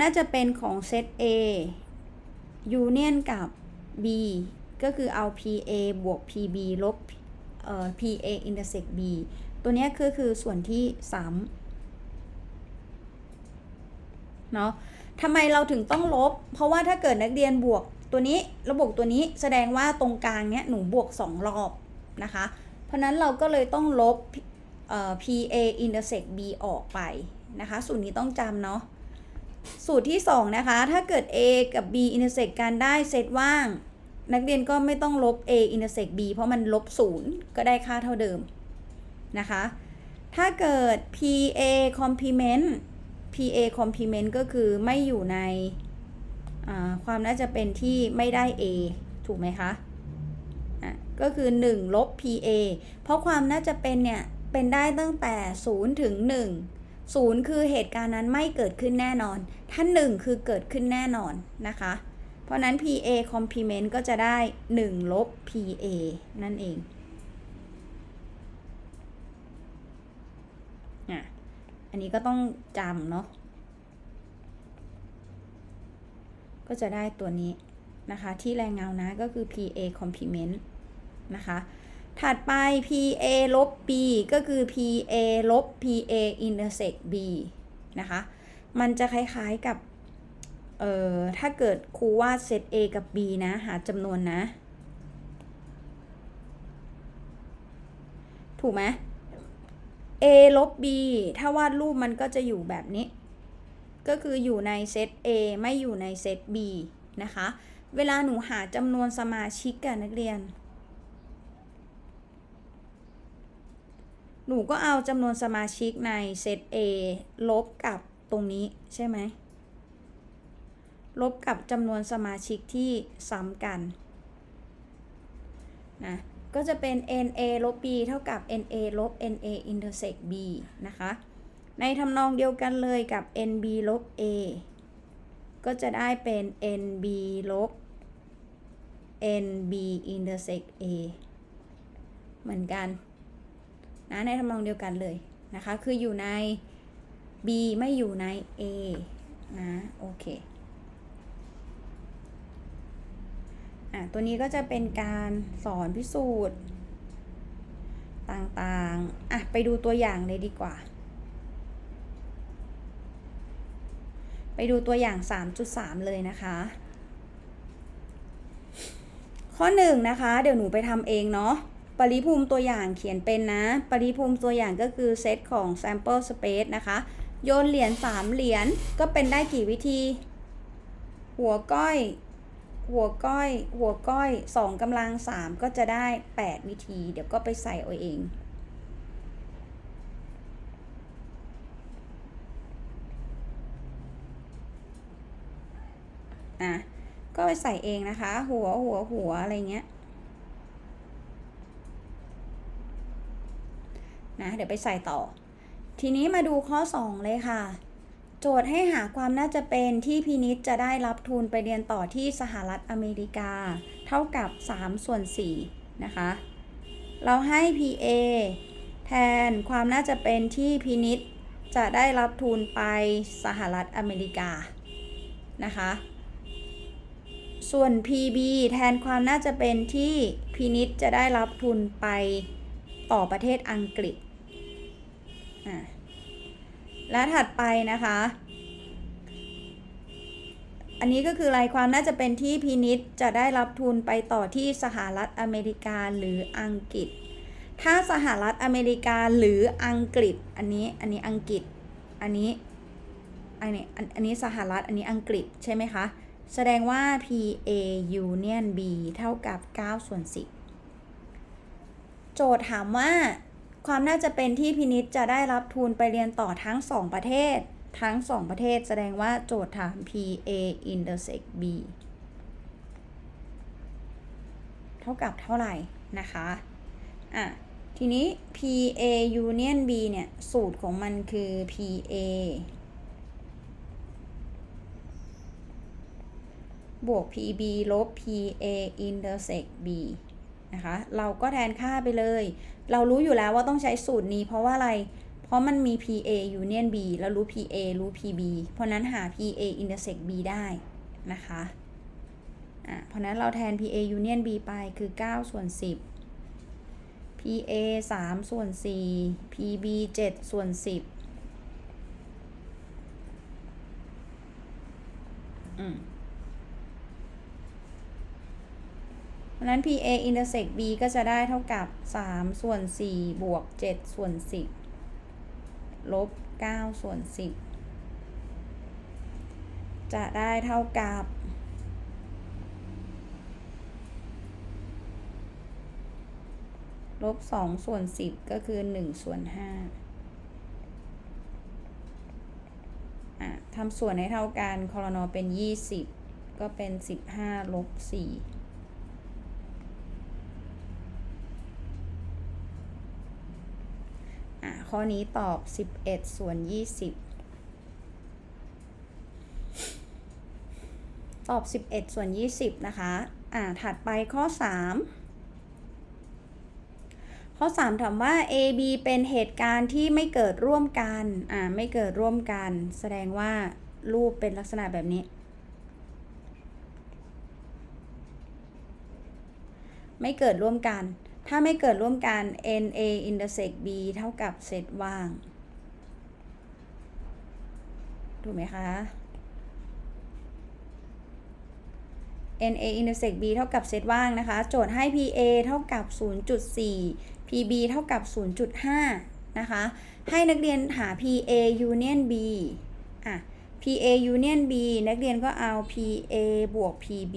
น่าจะเป็นของเซต A union กับ B ก็คือเอา PA บวก PB ลบเอ่อ PA intersect B ตัวนี้คือคือส่วนที่ซ้ำเนาะทำไมเราถึงต้องลบ เพราะว่าถ้าเกิดนักเรียนบวกตัวนี้แล้วบตัวนี้แสดงว่าตรงกลางเนี้ยหนูบวก 2 รอบนะคะ เพราะนั้นเราก็เลยต้องลบเอ่อ PA intersect B ออกไปนะคะ สูตรนี้ต้องจำเนาะ สูตรที่ 2 นะคะ ถ้าเกิด A กับ B intersect กันได้เซตว่าง นักเรียนก็ไม่ต้องลบ A intersect B เพราะมันลบ0ก็ได้ค่าเท่าเดิมนะคะ ถ้าเกิด PA complement PA complement ก็คือไม่อยู่ในความน่าจะเป็นที่ไม่ได้ A ถูกไหมคะะก็คือ 1 ลบ PA เพราะความน่าจะเป็นเนี่ย เป็นได้ตั้งแต่ 0 ถึง 1 0คือเหตุการณ์นั้นไม่เกิดขึ้นแน่นอนถ้า1คือเกิดขึ้นแน่นอนนะคะ เพราะนั้น PA complement ก็จะได้ 1 ลบ PA นั่นเองอะอันนี้ก็ต้องจำเนาะ ก็จะได้ตัวนี้นะคะ ที่แรงเงานะก็คือ PA complement นะคะ ถัดไป PA ลบ B ก็คือ PA ลบ PA intersect B นะคะ มันจะคล้ายๆกับ เอ่อ ถ้าเกิดครูวาดเซต A กับ B นะ หาจำนวนนะ ถูกไหม A ลบ B ถ้าวาดรูปมันก็จะอยู่แบบนี้ ก็คืออยู่ในเซต A ไม่อยู่ในเซต B นะคะ เวลาหนูหาจำนวนสมาชิกกันนักเรียน หนูก็เอาจำนวนสมาชิกในเซต A ลบกับตรงนี้ใช่ไหม ลบกับจำนวนสมาชิกที่ซ้ำกันนะก็จะเป็น NA ลบ B เท่ากับ NA ลบ NA intersect B นะคะ ในทำนองเดียวกันเลยกับ NB ลบ A ก็จะได้เป็น NB ลบ NB intersect A เหมือนกัน นะในทำนองเดียวกันเลยนะคะ คืออยู่ใน B ไม่อยู่ใน A นะ โอเคอะตัวนี้ก็จะเป็นการสอนพิสูจน์ ต่างๆ อะ ไปดูตัวอย่างเลยดีกว่า ไปดูตัวอย่าง 3.3 เลยนะคะ ข้อ 1 นะคะ เดี๋ยวหนูไปทำเองเนาะ ปริภูมิตัวอย่างเขียนเป็นนะ ปริภูมิตัวอย่างก็คือเซตของ sample space นะคะ โยนเหรียญ3เหรียญก็เป็นได้กี่วิธี หัวก้อย หัวก้อย หัวก้อยสองกำลังสามก็จะได้ 8 วิธี เดี๋ยวก็ไปใส่เอาเองนะก็ไปใส่เองนะคะ หัวหัวหัวอะไรเงี้ย นะ เดี๋ยวไปใส่ต่อ ทีนี้มาดูข้อ 2 เลยค่ะ โจทย์ให้หาความน่าจะเป็นที่พินิษจะได้รับทุนไปเรียนต่อที่สหรัฐอเมริกา เท่ากับ 3 ส่วน 4 นะคะ เราให้ PA แทนความน่าจะเป็นที่พินิษจะได้รับทุนไปสหรัฐอเมริกา นะคะ ส่วน PB แทนความน่าจะเป็นที่พินิษจะได้รับทุนไปต่อประเทศอังกฤษ และถัดไปนะคะ อันนี้ก็คือรายความน่าจะเป็นที่พินิษจะได้รับทุนไปต่อที่สหรัฐอเมริกาหรืออังกฤษ ถ้าสหรัฐอเมริกาหรืออังกฤษ อันนี้อันนี้อังกฤษ อันนี้อันนี้อันนี้สหรัฐอันนี้อังกฤษใช่ไหมคะ แสดงว่า PA Union B เท่ากับ9ส่วน10 โจทย์ถามว่า ความน่าจะเป็นที่พินิษจะได้รับทุนไปเรียนต่อทั้ง 2 ประเทศ ทั้ง 2 ประเทศแสดงว่าโจทย์ถาม PA intersect B เท่ากับเท่าไหร่นะคะ อะ ทีนี้ PA union B เนี่ย สูตรของมันคือ PA บวก PB ลบ PA intersect B นะคะ เราก็แทนค่าไปเลย เรารู้อยู่แล้วว่าต้องใช้สูตรนี้ เพราะว่าอะไร เพราะมันมี PA union B แล้วรู้ PA รู้ PB เพราะนั้นหา PA intersect B ได้นะคะอะเพราะนั้นเราแทน PA union B ไปคือ 9 ส่วน 10 PA 3 ส่วน 4 PB 7 ส่วน 10อืมเพ ราะนั้น PA intersect B ก็จะได้เท่ากับ 3 ส่วน 4 บวก 7 ส่วน 10 ลบ 9 ส่วน 10 จะได้เท่ากับ ลบ 2 ส่วน 10 ก็คือ 1 ส่วน5อะทำส่วนให้เท่ากันคอรนอเป็น 20 ก็เป็น 15 ลบ 4 อะข้อนี้ตอบ 11 ส่วน 20 ตอบ 11 ส่วน 20 นะคะอ่าถัดไปข้อ 3 ข้อ 3 ถามว่า A B เป็นเหตุการณ์ที่ไม่เกิดร่วมกันอ่าไม่เกิดร่วมกัน แสดงว่ารูปเป็นลักษณะแบบนี้ไม่เกิดร่วมกัน ถ้าไม่เกิดร่วมกัน N A intersect B เท่ากับเซตว่าง ถูกไหมคะ N A intersect B เท่ากับเซตว่างนะคะ โจทย์ให้ P A เท่ากับ 0.4 P B เท่ากับ 0.5 นะคะ ให้นักเรียนหา P A union B อะ P A union B นักเรียนก็เอา P A บวก PB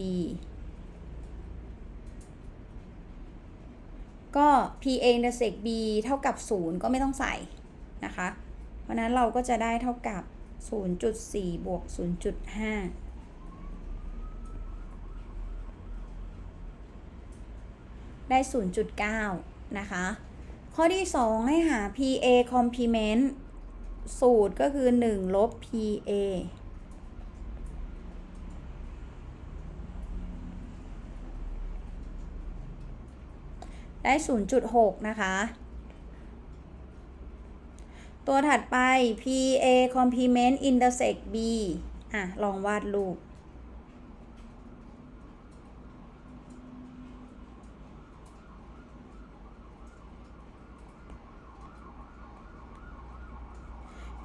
ก็ PA เศก์ B เท่ากับ 0 ก็ไม่ต้องใส่นะคะ เพราะนั้นเราก็จะได้เท่ากับ 0.4 บวก 0.5ได้ 0.9 นะคะ ข้อที่ 2 ให้หา PA complement สูตรก็คือ 1 ลบ PA ได้ 0.6 นะคะ ตัวถัดไป PA complement intersect B อะ ลองวาดรูป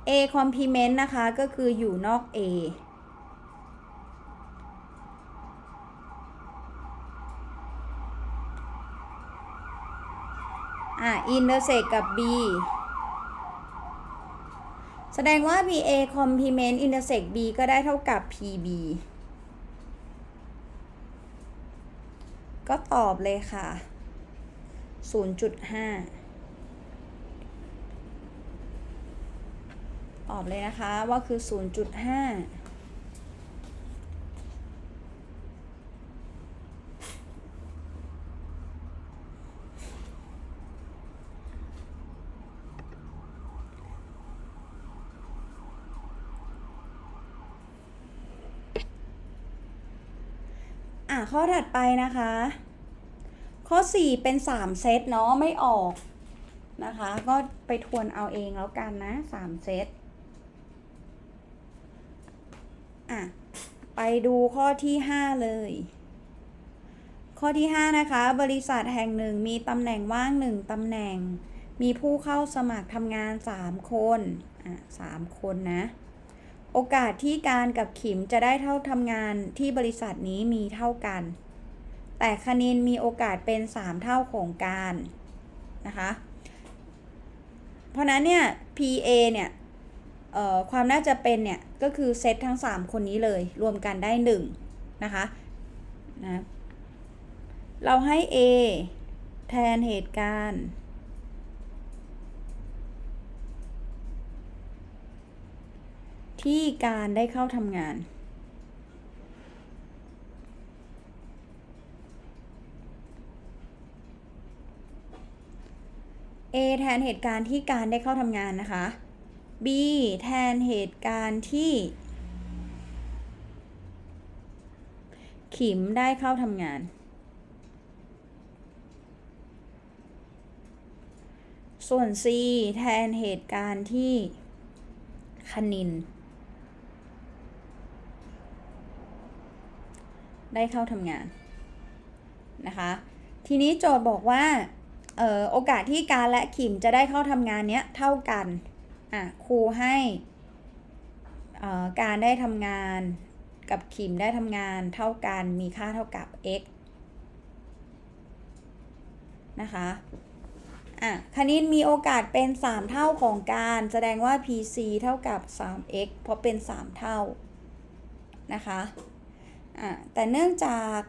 A complement นะคะ ก็คืออยู่นอก A intersect กับ B แสดงว่า PA complement intersect B ก็ได้เท่ากับ PB ก็ตอบเลยค่ะ 0.5 ตอบเลยนะคะว่าคือ 0.5 ข้อถัดไปนะคะ ข้อ 4 เป็น 3 เซตเนาะไม่ออกนะคะ ก็ไปทวนเอาเองแล้วกันนะ 3 เซตอะไปดูข้อที่ 5 เลย ข้อที่ 5 นะคะ บริษัทแห่งหนึ่งมีตำแหน่งว่าง 1ตำแหน่ง มีผู้เข้าสมัครทำงาน 3 คนอะ3คนนะ โอกาสที่การกับขิมจะได้เท่าทำงานที่บริษัทนี้มีเท่ากัน แต่คณินมีโอกาสเป็น 3 เท่าของการนะคะ เพราะนั้นเนี่ย PA เนี่ยเอ่อความน่าจะเป็นเนี่ย ก็คือเซตทั้ง 3 คนนี้เลยรวมกันได้ 1 นะคะนะเราให้ A แทนเหตุการณ์ ที่การได้เข้าทำงาน A แทนเหตุการณ์ที่การได้เข้าทำงานนะคะ B แทนเหตุการณ์ที่ ขิมได้เข้าทำงานสส่วน c แทนเหตุการณ์ที่คณิน ได้เข้าทำงานนะคะ ทีนี้โจทย์บอกว่าออโอกาสที่การและขิมจะได้เข้าทำงานเนี้ยเท่ากันอะครูให้ออการได้ทำงานกับขิมได้ทำงานเท่ากันมีค่าเท่ากับ x นะคะอะคณิตมีโอกาสเป็น 3 เท่าของการแสดงว่า PC เท่ากับ 3x เพราะเป็น 3 เท่านะคะ อะแต่เนื่องจาก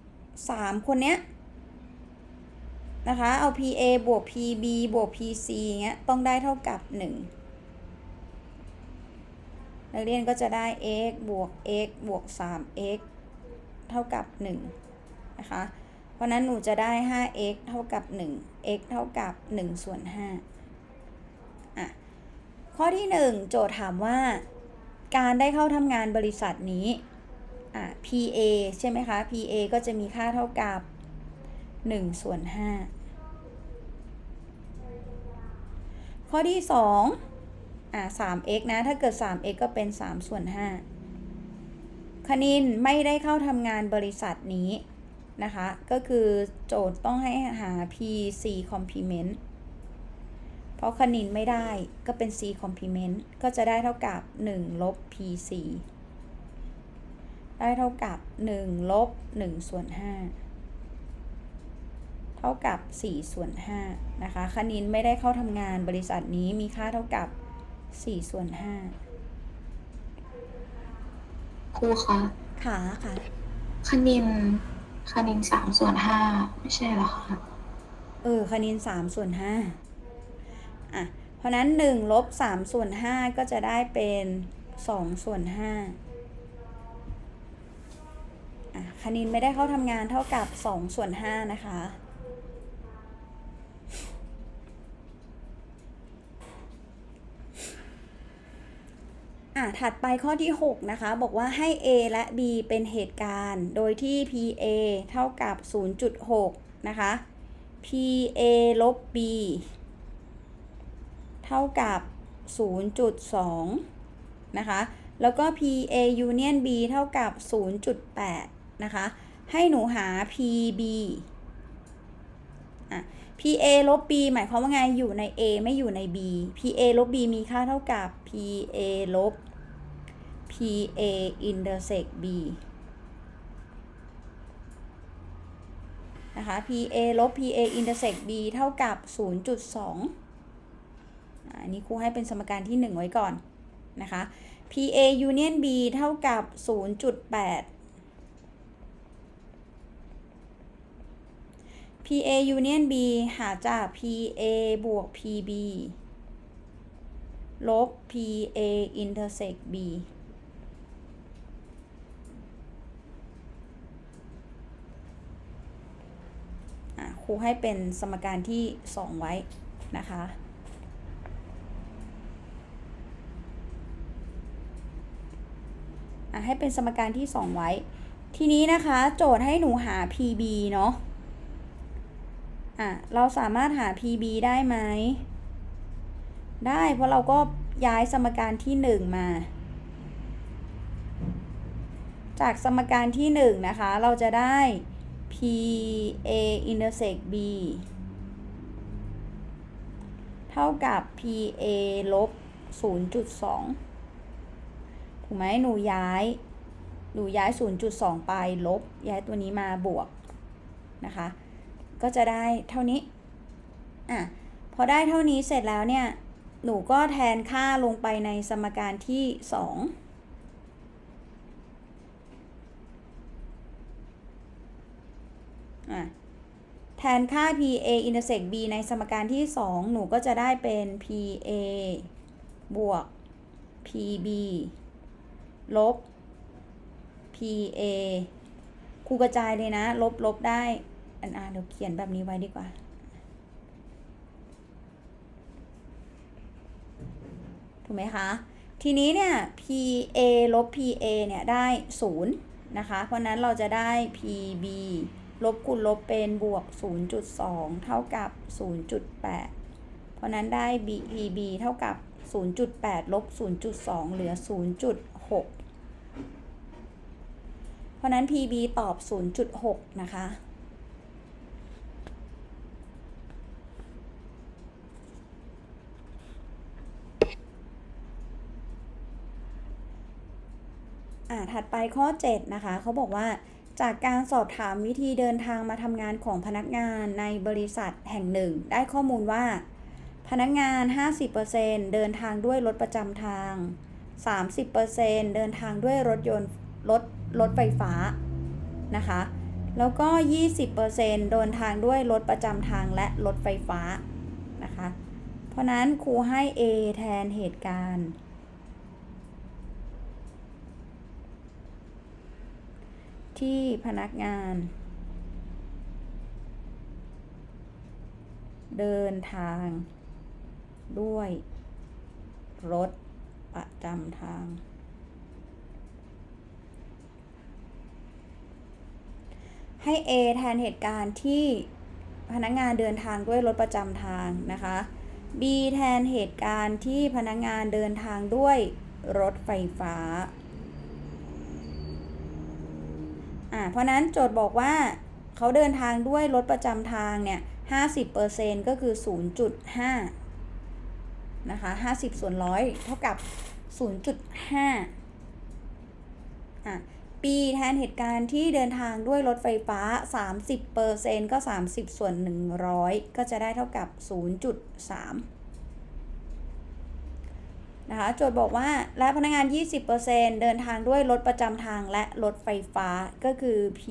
3 คนเนี้ยนะคะ เอา PA บวก PB บวก PC เงี้ย ต้องได้เท่ากับ 1 นักเรียนก็จะได้ x บวก x บวก 3x เท่ากับ 1 นะคะ เพราะนั้นหนูจะได้ 5x เท่ากับ 1 x เท่ากับ 1 ส่วน 5 อะ ข้อที่ 1 โจทย์ถามว่า การได้เข้าทำงานบริษัทนี้ อะ PA ใช่ไหมคะ PA ก็จะมีค่าเท่ากับ1ส่วน5ข้อที่ 2อะ 3x นะ ถ้าเกิด 3x ก็เป็น 3 ส่วน 5 คณินไม่ได้เข้าทำงานบริษัทนี้นะคะ ก็คือโจทย์ต้องให้หา PC complement เพราะคณินไม่ได้ก็เป็น C complement ก็จะได้เท่ากับ 1 ลบ PC ได้เท่ากับ1ลบ1ส่วน5เท่ากับ4ส่วน5นะคะคณินไม่ได้เข้าทำงานบริษัทนี้มีค่าเท่ากับ4ส่วนครูคะ5ขาค่ะคณินคณินสามส่วนห้าไม่ใช่เหรอคะ เออคณิน3ส่วน5อะ เพราะนั้น1ลบ3ส่วน5ก็จะได้เป็น2ส่วน5อะ คณินไม่ได้เข้าทำงานเท่ากับ2ส่วน5นะคะ อะ ถัดไปข้อที่ 6 นะคะ บอกว่าให้ A และ B เป็นเหตุการณ์ โดยที่ PA เท่ากับ 0.6 นะคะ PA ลบ B เท่ากับ 0.2 นะคะ แล้วก็ PA union B เท่ากับ 0.8 นะคะ ให้หนูหา PB อะ PA ลบ B หมายความว่าไงอยู่ใน A ไม่อยู่ใน B PA ลบ B มีค่าเท่ากับ PA ลบ PA intersect B นะคะ PA ลบ PA intersect B เท่ากับ 0.2อันนี้ครูให้เป็นสมการที่ 1 ไว้ก่อนนะคะ PA union B เท่ากับ 0.8 PA union B หาจาก PA บวก PB ลบ PA intersect B ครูให้เป็นสมการที่ 2 ไว้นะคะอะให้เป็นสมการที่ 2 ไว้ ทีนี้นะคะ โจทย์ให้หนูหา PB เนาะ อะเราสามารถหา PB ได้ไหม ได้เพราะเราก็ย้ายสมการที่ 1 มา จากสมการที่ 1 นะคะ เราจะได้ PA intersect B เท่ากับ PA ลบ 0.2 ถูกไหมหนูย้าย หนูย้าย 0.2 ไปลบ ย้ายตัวนี้มาบวก นะคะ ก็จะได้เท่านี้ อะ พอได้เท่านี้เสร็จแล้วเนี่ย หนูก็แทนค่าลงไปในสมการที่2อะแทนค่า PA intersect B ในสมการที่ 2 หนูก็จะได้เป็น PA บวก PB ลบ PA ครูกระจายเลยนะ ลบลบได้ อันอ่าเดี๋ยวเขียนแบบนี้ไว้ดีกว่า ถูกไหมคะ ทีนี้เนี่ย PA ลบ PA เนี่ยได้0นะคะ เพราะนั้นเราจะได้ PB ลบคูณลบเป็นบวก 0.2 เท่ากับ 0.8ราะนั้นได้ BEB เท่ากับ 0.8 ลบ 0.2 เหลือ 0.6 เพราะนั้น PB ตอบ 0.6 นะคะ อ่าถัดไปข้อ 7 นะคะ เขาบอกว่า จากการสอบถามวิธีเดินทางมาทำงานของพนักงานในบริษัทแห่งหนึ่ง ได้ข้อมูลว่า พนักงาน 50%เดินทางด้วยรถประจำทาง 30%เดินทางด้วยรถยนต์รถรถไฟฟ้านะคะ แล้วก็ 20%เดินทางด้วยรถประจำทางและรถไฟฟ้านะคะ เพราะนั้นครูให้ A แทนเหตุการณ์ ที่พนักงาน เดินทาง ด้วย รถ ประจำทาง ให้ A แทนเหตุการณ์ที่พนักงานเดินทางด้วยรถประจำทางนะคะ B แทนเหตุการณ์ที่พนักงานเดินทางด้วยรถไฟฟ้า อ่า เพราะนั้นโจทย์บอกว่าเขาเดินทางด้วยรถประจำทางเนี่ย50%ก็คือ 0.5 นะคะ 50 ส่วนร้อยเท่ากับ 0.5 อะ B แทนเหตุการณ์ที่เดินทางด้วยรถไฟฟ้า 30%ก็ 30 ส่วน 100 ก็จะได้เท่ากับ 0.3 นะคะโจทย์บอกว่าและพนักงาน 20%เดินทางด้วยรถประจำทางและรถไฟฟ้าก็คือ P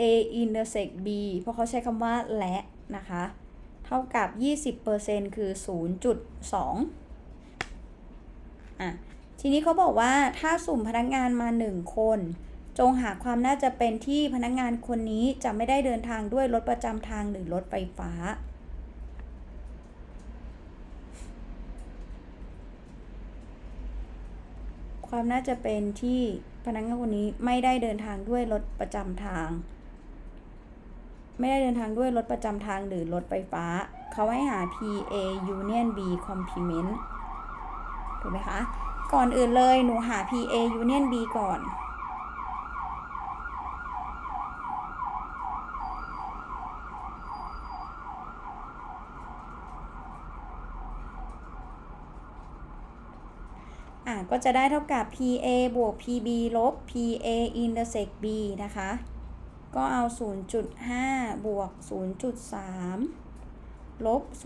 A intersect B เพราะเขาใช้คำว่าและนะคะ เท่ากับ 20%คือ 0.2อะทีนี้เขาบอกว่าถ้าสุ่มพนักงานมา 1 คน จงหาความน่าจะเป็นที่พนักงานคนนี้จะไม่ได้เดินทางด้วยรถประจำทางหรือรถไฟฟ้า ความน่าจะเป็นที่พนักงานคนนี้ไม่ได้เดินทางด้วยรถประจำทาง ไม่ได้เดินทางด้วยรถประจำทางหรือรถไฟฟ้า เขาให้หา PA Union B complement ถูกไหมคะ ก่อนอื่นเลยหนูหา PA Union B ก่อน ก็จะได้เท่ากับ PA บวก PB ลบ PA intersect B นะคะ ก็เอา 0.5 บวก 0.3 ลบ 0.2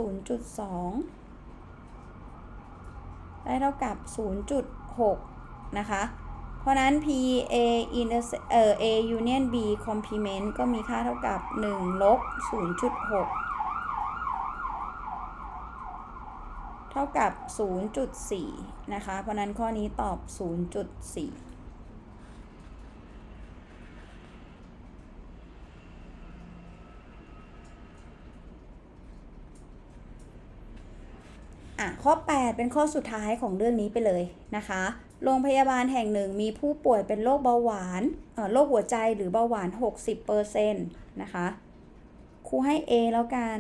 ได้เท่ากับ 0.6 นะคะ เพราะนั้น PA intersect เอ่อ A union B complement ก็มีค่าเท่ากับ 1 ลบ 0.6 เท่ากับ 0.4 นะคะ เพราะนั้นข้อนี้ตอบ 0.4อะข้อ 8 เป็นข้อสุดท้ายของเรื่องนี้ไปเลยนะคะ โรงพยาบาลแห่งหนึ่งมีผู้ป่วยเป็นโรคเบาหวานเอ่อโรคหัวใจหรือเบาหวาน 60%นะคะ ครูให้ A แล้วกัน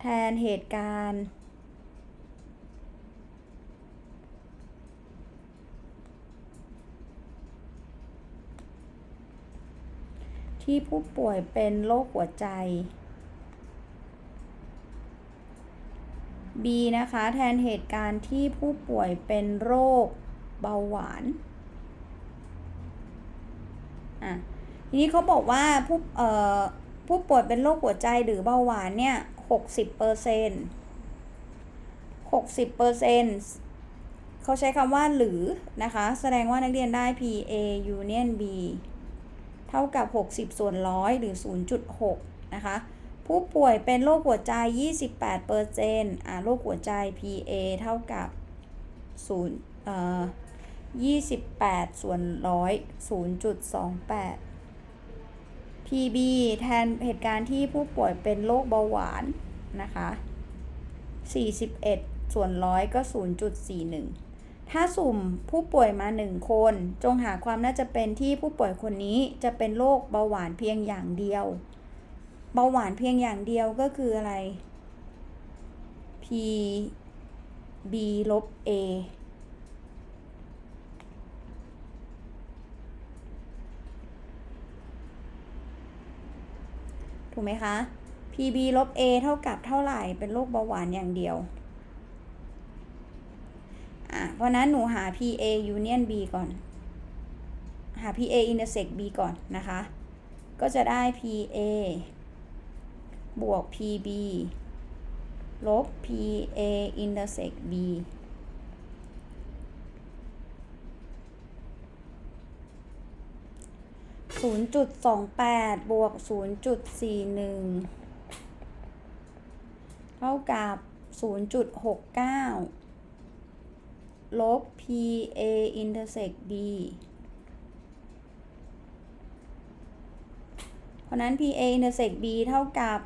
แทนเหตุการณ์ ที่ผู้ป่วยเป็นโรคหัวใจ B นะคะ แทนเหตุการณ์ที่ผู้ป่วยเป็นโรคเบาหวาน อะ ทีนี้เขาบอกว่าผู้เอ่อผู้ป่วยเป็นโรคหัวใจหรือเบาหวานเนี่ยหกสิบเปอร์เซ็นต์หกสิบเปอร์เซ็นต์เขาใช้คำว่าหรือนะคะ แสดงว่านักเรียนได้ PA Union B เท่ากับ 60 ส่วนร้อยหรือ 0.6 นะคะ ผู้ป่วยเป็นโรคหัวใจ 28เปอร์เซ็นต์อ่าโรคหัวใจ PA เท่ากับ0เอ่อ28 ส่วนร้อย0.28 PB แทนเหตุการณ์ที่ผู้ป่วยเป็นโรคเบาหวานนะคะ 41 ส่วนร้อยก็ 0.41 ถ้าสุ่มผู้ป่วยมา 1 คน จงหาความน่าจะเป็นที่ผู้ป่วยคนนี้จะเป็นโรคเบาหวานเพียงอย่างเดียว เบาหวานเพียงอย่างเดียวก็คืออะไร p b ลบ a ถูกไหมคะ pb ลบ a เท่ากับเท่าไหร่ เป็นโรคเบาหวานอย่างเดียว เพราะนั้นหนูหา pa union b ก่อน หา pa intersect b ก่อนนะคะ ก็จะได้ pa บวก pb ลบ pa intersect b ศูนย์จุดสองแปดบวกศูนย์จุดสี่หนึ่งเท่ากับศูนย์จุดหกเก้า ลบ pa intersect b เพราะนั้น PA intersect B เท่ากับ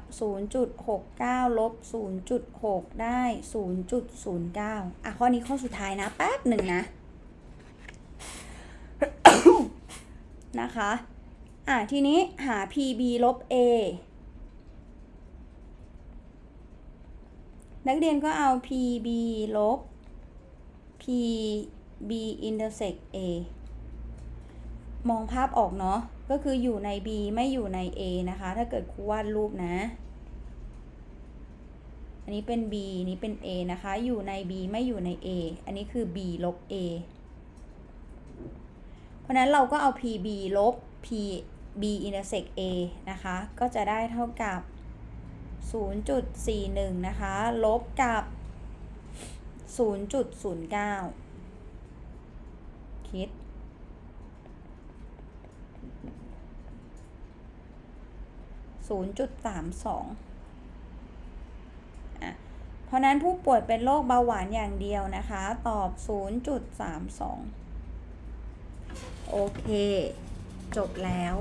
0.69 ลบ 0.6 ได้ 0.09 อะ ข้อนี้ข้อสุดท้ายนะ แป๊บหนึ่งนะ นะคะ อะ ทีนี้หา PB ลบ A นักเรียนก็เอา PB ลบ PB intersect A มองภาพออกเนาะ ก็คืออยู่ใน B ไม่อยู่ใน A นะคะ ถ้าเกิดครูวาดรูปนะ อันนี้เป็น B นี้เป็น A นะคะ อยู่ใน B ไม่อยู่ใน A อันนี้คือ B ลบ A เพราะฉะนั้นเราก็เอา PB ลบ PB intersect A นะคะ ก็จะได้เท่ากับ 0.41 นะคะ ลบกับ 0.09 คิด 0.32 อะ เพราะนั้นผู้ป่วยเป็นโรคเบาหวานอย่างเดียวนะคะ ตอบ 0.32 โอเค จบแล้ว